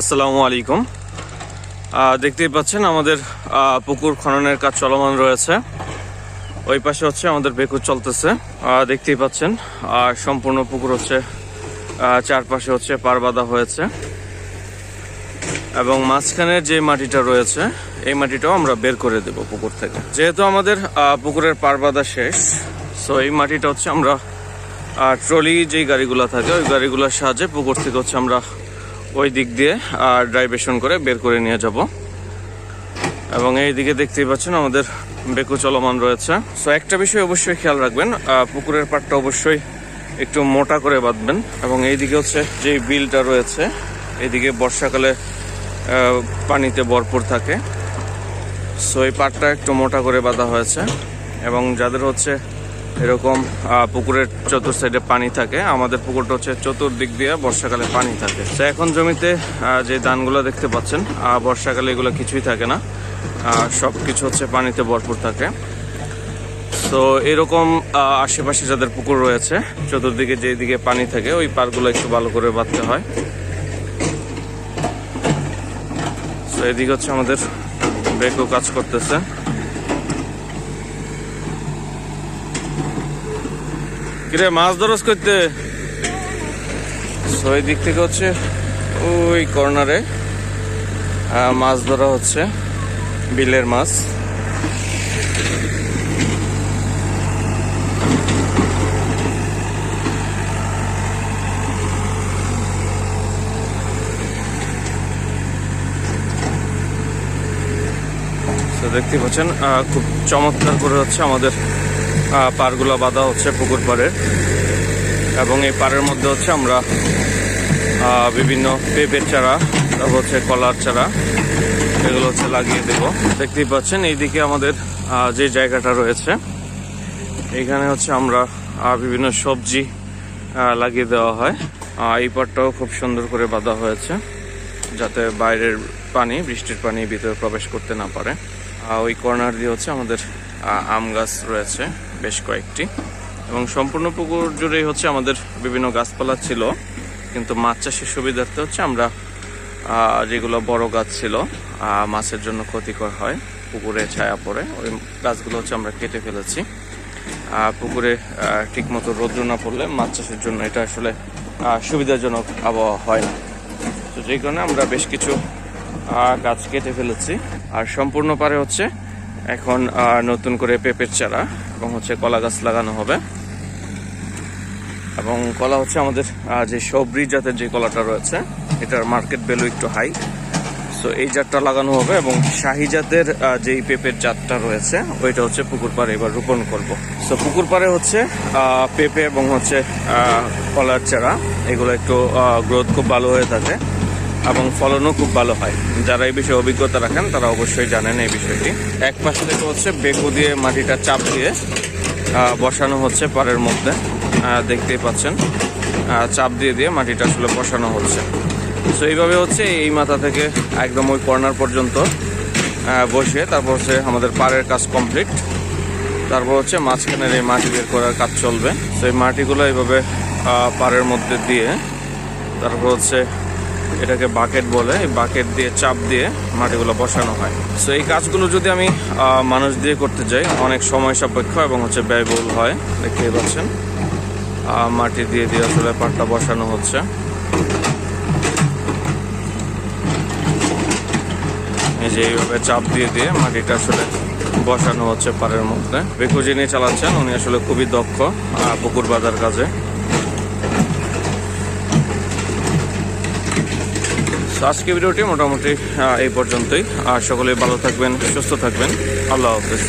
আসসালামু আলাইকুম। দেখতেই পাচ্ছেন আমাদের পুকুর খননের কাজ চলমান রয়েছে। ওই পাশে হচ্ছে আমাদের বেকুর চলতেছে। দেখতেই পাচ্ছেন আর সম্পূর্ণ পুকুর হচ্ছে চারপাশে হচ্ছে পার বাঁধা হয়েছে। এবং মাঝখানের যে মাটিটা রয়েছে, এই মাটিটাও আমরা বের করে দেব পুকুর থেকে। যেহেতু আমাদের পুকুরের পার বাঁধা শেষ সো এই মাটিটা হচ্ছে আমরা ট্রলি যেই গাড়িগুলো থাকে, ওই গাড়িগুলোর সাহায্যে পুকুর থেকে হচ্ছে আমরা ওই দিক দিয়ে আর ড্রাইভেশন করে বের করে নিয়ে যাব। এবং এই দিকে দেখতেই পাচ্ছেন আমাদের বেকু চলমান রয়েছে। সো একটা বিষয় অবশ্যই খেয়াল রাখবেন পুকুরের পাড়টা অবশ্যই একটু মোটা করে বাঁধবেন। এবং এইদিকে হচ্ছে যে বিলটা রয়েছে, এইদিকে বর্ষাকালে পানিতে ভরপুর থাকে। সো এই পাটটা একটু মোটা করে বাঁধা হয়েছে। এবং যাদের হচ্ছে এরকম পুকুরের চতুর সাইডে পানি থাকে। আমাদের পুকুরটা হচ্ছে চতুর্দিক দিয়ে বর্ষাকালে পানি থাকে। তো এখন জমিতে যে ধানগুলো দেখতে পাচ্ছেন বর্ষাকালে এগুলো কিছুই থাকে না। সব কিছু হচ্ছে পানিতে ভরপুর থাকে। তো এরকম আশেপাশে যাদের পুকুর রয়েছে, চতুর্দিকে যেদিকে পানি থাকে, ওই পারগুলো একটু ভালো করে বাঁধতে হয়। তো এদিকে হচ্ছে আমাদের বেকও কাজ করতেছে। কিরে, মাছ ধরস করতে তো এই দিক থেকে হচ্ছে ওই কর্নারে মাছ ধরা হচ্ছে, বিলের মাছ। দেখতে পাচ্ছেন খুব চমৎকার করে হচ্ছে আমাদের আহ, পাড়গুলো বাঁধা হচ্ছে পুকুর পাড়ের এবং এই পাড়ের মধ্যে হচ্ছে আমরা বিভিন্ন পেঁপের চারা তারপর হচ্ছে কলার চারা এগুলো হচ্ছে লাগিয়ে দেব। দেখতেই পাচ্ছেন এইদিকে আমাদের যে জায়গাটা রয়েছে এখানে হচ্ছে আমরা বিভিন্ন সবজি লাগিয়ে দেওয়া হয়। এই পাটটাও খুব সুন্দর করে বাঁধা হয়েছে যাতে বাইরের পানি বৃষ্টির পানি ভিতরে প্রবেশ করতে না পারে। ওই কর্নার দিয়ে হচ্ছে আমাদের আম গাছ রয়েছে। বেশ কয়েকটি। এবং সম্পূর্ণ পুকুর জুড়েই হচ্ছে আমাদের বিভিন্ন গাছপালা ছিল। কিন্তু মাছ চাষের সুবিধার্থে হচ্ছে আমরা যেগুলো বড় গাছ ছিল মাছের জন্য ক্ষতিকর হয়। পুকুরে ছায়া পড়ে, ওই গাছগুলো হচ্ছে আমরা কেটে ফেলেছি। পুকুরে ঠিক মতো রৌদ্র না পড়লে মাছ চাষের জন্য এটা আসলে সুবিধাজনক আবহাওয়া হয় না। তো যেই কারণে আমরা বেশ কিছু গাছ কেটে ফেলেছি। আর সম্পূর্ণ পারে হচ্ছে এখন নতুন করে পেঁপের চারা এবং হচ্ছে কলা গাছ লাগানো হবে। এবং কলা হচ্ছে আমাদের যে সবরি জাতের যে কলাটা রয়েছে, এটার মার্কেট ভ্যালু একটু হাই সো এই জাতটা লাগানো হবে এবং শাহি জাতের যেই পেঁপের জাতটা রয়েছে, ওইটা হচ্ছে পুকুর পাড়ে এবার রোপণ করব। সো পুকুর পাড়ে হচ্ছে পেঁপে এবং হচ্ছে কলার চারা। এগুলো একটু গ্রোথ খুব ভালো হয়ে থাকে। এবং ফলনও খুব ভালো হয়। যারা এই বিষয়ে অভিজ্ঞতা রাখেন, তারা অবশ্যই জানেন এই বিষয়টি। এক পাশে থেকে হচ্ছে বেকু দিয়ে মাটিটা চাপ দিয়ে বসানো হচ্ছে পাড়ের মধ্যে। দেখতেই পাচ্ছেন। চাপ দিয়ে দিয়ে মাটিটা আসলে বসানো হচ্ছে। সো এইভাবে হচ্ছে এই মাথা থেকে একদম ওই কর্নার পর্যন্ত বসে তারপর হচ্ছে আমাদের পাড়ের কাজ কমপ্লিট। তারপর হচ্ছে মাঝখানের এই মাটি বের করার কাজ চলবে। তো এই মাটিগুলো এইভাবে পাড়ের মধ্যে দিয়ে, তারপর হচ্ছে এটাকে বাকেট বলে, এই বাকেট দিয়ে, চাপ দিয়ে মাটিগুলো বসানো হয়। সো এই কাজগুলো যদি আমি মানুষ দিয়ে করতে যাই, অনেক সময় সাপেক্ষ এবং হচ্ছে ব্যয়বহুল হয়। দেখতেই পাচ্ছেন। মাটি দিয়ে দিয়ে আসলে পাটটা বসানো হচ্ছে। এই যে এইভাবে চাপ দিয়ে দিয়ে মাটিটা আসলে বসানো হচ্ছে পাড়ের মধ্যে। বেকু যিনি চালাচ্ছেন, উনি আসলে খুবই দক্ষ পুকুর বাজার কাজে। So, আজকে ভিডিওটি মোটামুটি এই পর্যন্তই। আর সকলে ভালো থাকবেন সুস্থ থাকবেন। আল্লাহ হাফেজ।